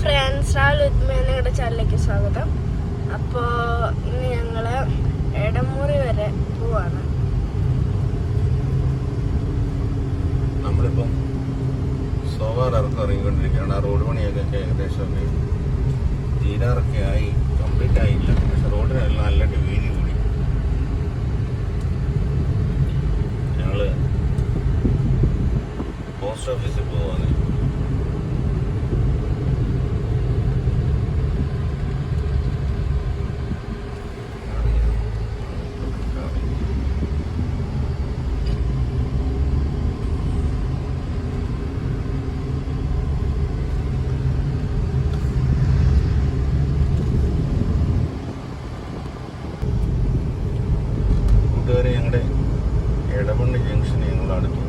Friends രാവിലെ ചാനലിലേക്ക് സ്വാഗതം. അപ്പോ ഇന്ന് ഞങ്ങൾ എടമുറി വരെ പോവാണ്. നമ്മളിപ്പം സോവാർ ഇറക്കം ഇറങ്ങിക്കൊണ്ടിരിക്കുകയാണ്. ആ റോഡ് പണിയൊക്കെ ഏകദേശം തീരാറൊക്കെ ആയി കംപ്ലീറ്റ് ആയില്ല. പക്ഷെ റോഡിനെല്ലാം നല്ല വീതി കൂടി. ഞങ്ങൾ പോസ്റ്റ് ഓഫീസിൽ പോവാണ്. കൂട്ടുകാരെ ഞങ്ങളുടെ എടമണ്ണ് ജംഗ്ഷൻ ഞങ്ങൾ അടുത്തു.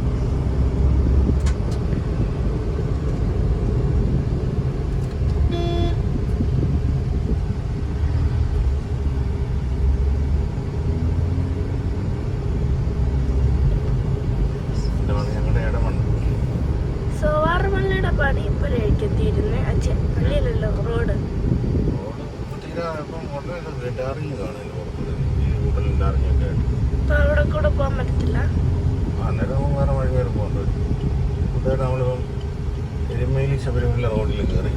റോഡ്? തീരെ ഇപ്പം കാണില്ല പുറത്ത് ഈ ഹോട്ടലിന്റെ അറിഞ്ഞൊക്കെ ആയിട്ട്. അവിടെ കൂടെ പോകാൻ പറ്റത്തില്ല. അന്നേരം വേറെ വഴി വരെ പോകേണ്ടി വരും നമ്മളിപ്പം എരുമേലി ശബരിമല റോഡിൽ കയറി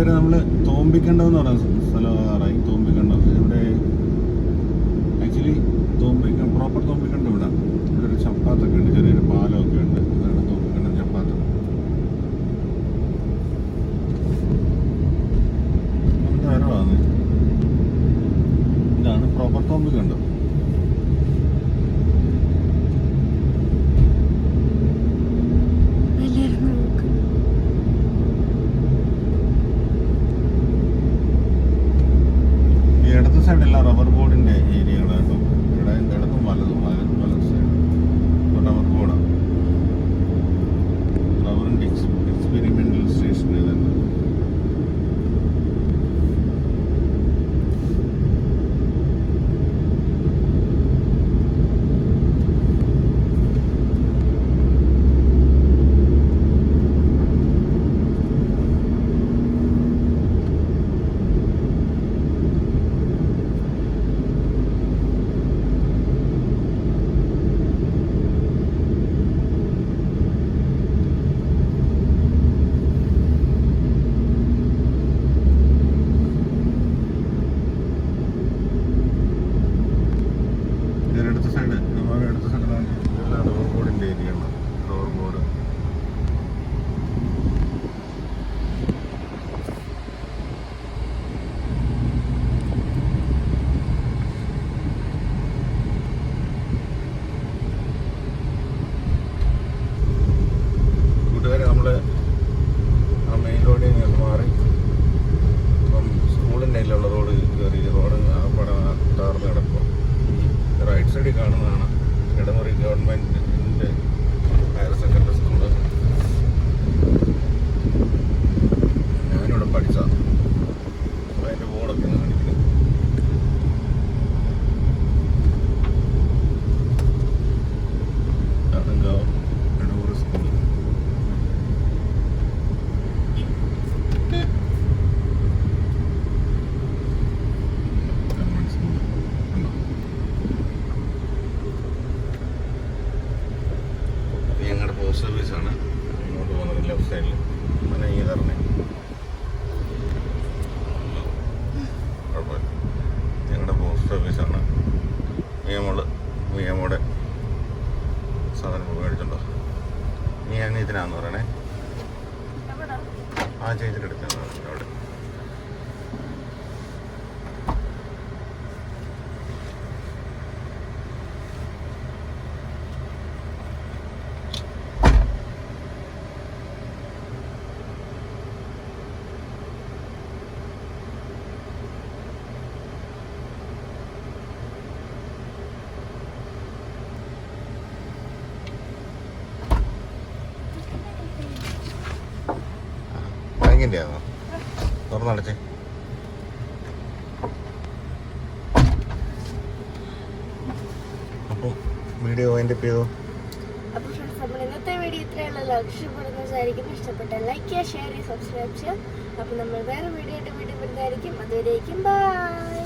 കൂട്ടുകാരെ നമ്മൾ തോമ്പിക്കണ്ടം എന്ന് പറയുന്ന സ്ഥലമായി തോമ്പിക്കണ്ടം ഇവിടെ ആക്ച്വലി തോമ്പിക്ക പ്രോപ്പർ തോമ്പിക്കണ്ടം ഇവിടെ. ഇവിടെ ഒരു ചപ്പാത്തൊക്കെ ഉണ്ട് ചെറിയൊരു പാലമൊക്കെ ഉണ്ട്. അതാണ് തോമ്പിക്കണ്ടം ചപ്പാത്ത. ഇതാണ് പ്രോപ്പർ തോമ്പിക്കണ്ടം വലിയൊരു നമുക്ക് ഈ ഇടത്ത് സൈഡെല്ലാം റബ്ബർ ബോർഡിന്റെ ഏരിയകളാണ് കസ്റ്റഡി കാണുന്നതാണ്. ഇടമുറി ഗവൺമെന്റ് ആ ചേച്ചിയുടെ അടുത്താണ് അവിടെ ബാങ്കിന്റെ തുറന്നടച്ചേ അപ്പോൾ വീഡിയോ എന്റെ ചെയ്തോ? അപ്പോൾ ഇഷ്ടപ്പെട്ട ലൈക്ക് ഷെയർ ചെയ്യുക സബ്സ്ക്രൈബ് ചെയ്യുക അപ്പൊ നമ്മൾ വേറെ വീഡിയോ ആയിട്ട് വീഡിയോ വരുന്നതായിരിക്കും. അതുവരേക്കും ബൈ